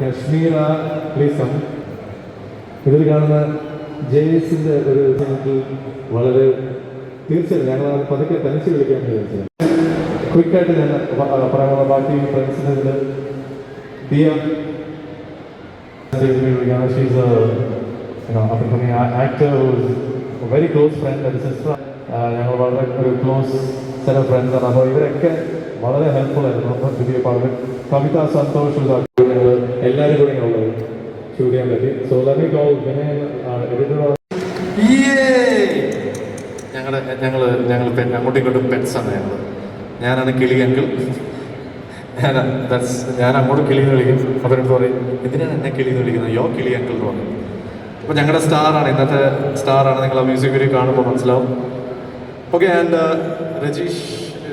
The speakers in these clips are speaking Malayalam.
കശ്മീര പ്ലീസം ഇതിൽ കാണുന്ന ജെയ്സിന്റെ ഒരു ഞങ്ങൾക്ക് വളരെ തീർച്ചയായും ഞങ്ങൾ അത് പതുക്കെ തനിച്ച് വിളിക്കാൻ വിചാരിച്ചത് ക്വിക്കായിട്ട് ഞാൻ പറയാനുള്ള ബാക്കി ഫ്രണ്ട്സിന് ഇതിൽ and coming actor who's actor very close friend and sister ഞങ്ങൾ വളരെ ഒരു ക്ലോസ് ചില ഫ്രണ്ട്സാണ് അപ്പോൾ ഇവരൊക്കെ വളരെ ഹെൽപ്ഫുൾ ആയിരുന്നു. പുതിയ പാടുകൾ കവിത സന്തോഷ് എല്ലാവരും കൂടി ഉള്ളത് ഷൂട്ട് ചെയ്യാൻ പറ്റി. So let me call editor ഞങ്ങളുടെ ഞങ്ങൾ ഞങ്ങൾ അങ്ങോട്ടും ഇങ്ങോട്ടും പെൻസാണ് ഞങ്ങൾ ഞാനാണ് കിളിയെങ്കിൽ ഞാൻ ദാറ്റ്സ് ഞാൻ അങ്ങോട്ട് കിളി എന്ന് വിളിക്കും. അവരെടുത്ത് പറയും എന്തിനാണ് എന്നെ കിളി എന്ന് വിളിക്കുന്നത്? യോ കിളി അങ്കിൾ എന്ന് പറയും. അപ്പോൾ ഞങ്ങളുടെ സ്റ്റാറാണ് ഇന്നത്തെ സ്റ്റാറാണ് നിങ്ങൾ ആ മ്യൂസിക് വീഡിയോ കാണുമ്പോൾ മനസ്സിലാവും. ഓക്കെ ആൻഡ് രജീഷ്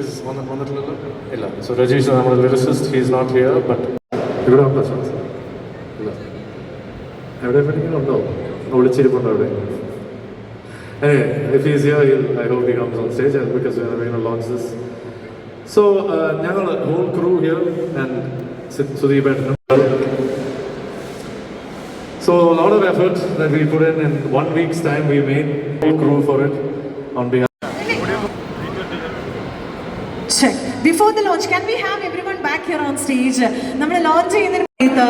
ഇസ് വന്ന് വന്നിട്ടുള്ളത് ഇല്ല. സോ രജീഷ് നമ്മുടെ lyricist he's not here but ഇവിടെ ഉണ്ടോ ചാൻസ് ഇല്ല. എവിടെ ഉണ്ടോ? ഒളിച്ചിരിപ്പുണ്ടോ അവിടെ? Anyway, if he's here, I hope he comes on stage because. Now ഞങ്ങൾ here and Sudeep and So, a lot of effort that we put in in one week's time, we made whole crew for it on behalf. check. Before the launch, can we have everyone back here on stage? നമ്മൾ ലോഞ്ച് ചെയ്യുന്നതിന് സമയത്ത്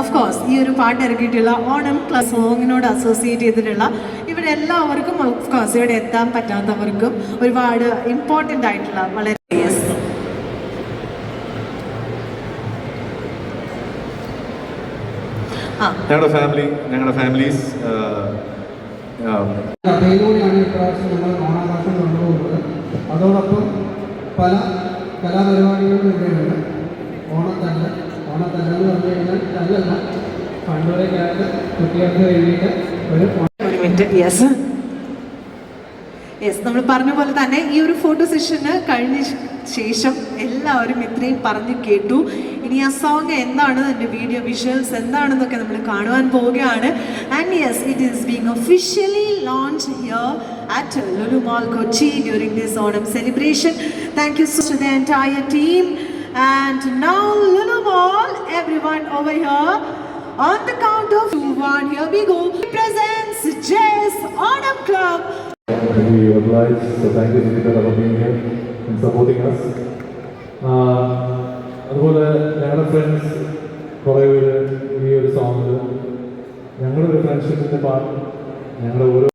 ഓഫ് കോഴ്സ് ഈ ഒരു പാട്ട് ഇറക്കിയിട്ടുള്ള ഓണം ക്ലാസ് സോങ്ങിനോട് അസോസിയേറ്റ് ചെയ്തിട്ടുള്ള ഇവിടെ എല്ലാവർക്കും ഓഫ് കോഴ്സ് ഇവിടെ എത്താൻ പറ്റാത്തവർക്കും ഒരുപാട് ഇമ്പോർട്ടന്റ് ആയിട്ടുള്ള വളരെ yes. ആ ഞങ്ങളുടെ ഫാമിലി ഞങ്ങളുടെ ഫാമിലീസ് കഥയിലൂടെയാണ് ഇപ്രാവശ്യം നമ്മൾ ഓണാഘോഷം കൊണ്ടുപോകുന്നത്. അതോടൊപ്പം പല കലാപരിപാടികളും ഇവിടെയുണ്ട്. ഓണത്തല്ല. ഓണത്തല്ല് എന്ന് പറഞ്ഞു കഴിഞ്ഞാൽ തല്ലല്ല. പണ്ടുവരെക്കാലത്ത് കുട്ടികൾക്ക് വേണ്ടിയിട്ട് ഒരു ഒരു മിനിറ്റ് യെസ് യെസ് നമ്മൾ പറഞ്ഞ പോലെ തന്നെ ഈ ഒരു ഫോട്ടോ സെഷന് കഴിഞ്ഞ ശേഷം എല്ലാവരും ഇത്രയും പറഞ്ഞു കേട്ടു. ഇനി ആ സോങ് എന്താണ്? അതിന്റെ വീഡിയോ വിഷ്വൽസ് എന്താണെന്നൊക്കെ നമ്മൾ കാണുവാൻ പോവുകയാണ്. And yes it is being officially launch here at Lulu mall Kochi during this Onam celebration thank you so the entire team and now Lulu mall everyone over here On the count of two, one, here we go. Presents Jazz Autumn Club. We obliged, so thank you Sunita for being here and supporting us. അതുപോലെ ഞങ്ങളുടെ ഫ്രണ്ട്സ് കുറേ പേര് ഈ ഒരു സോങ്ങിൽ ഞങ്ങളുടെ ഒരു ഫ്രണ്ട്ഷിപ്പിന്റെ പാർട്ട് ഞങ്ങളുടെ ഓരോ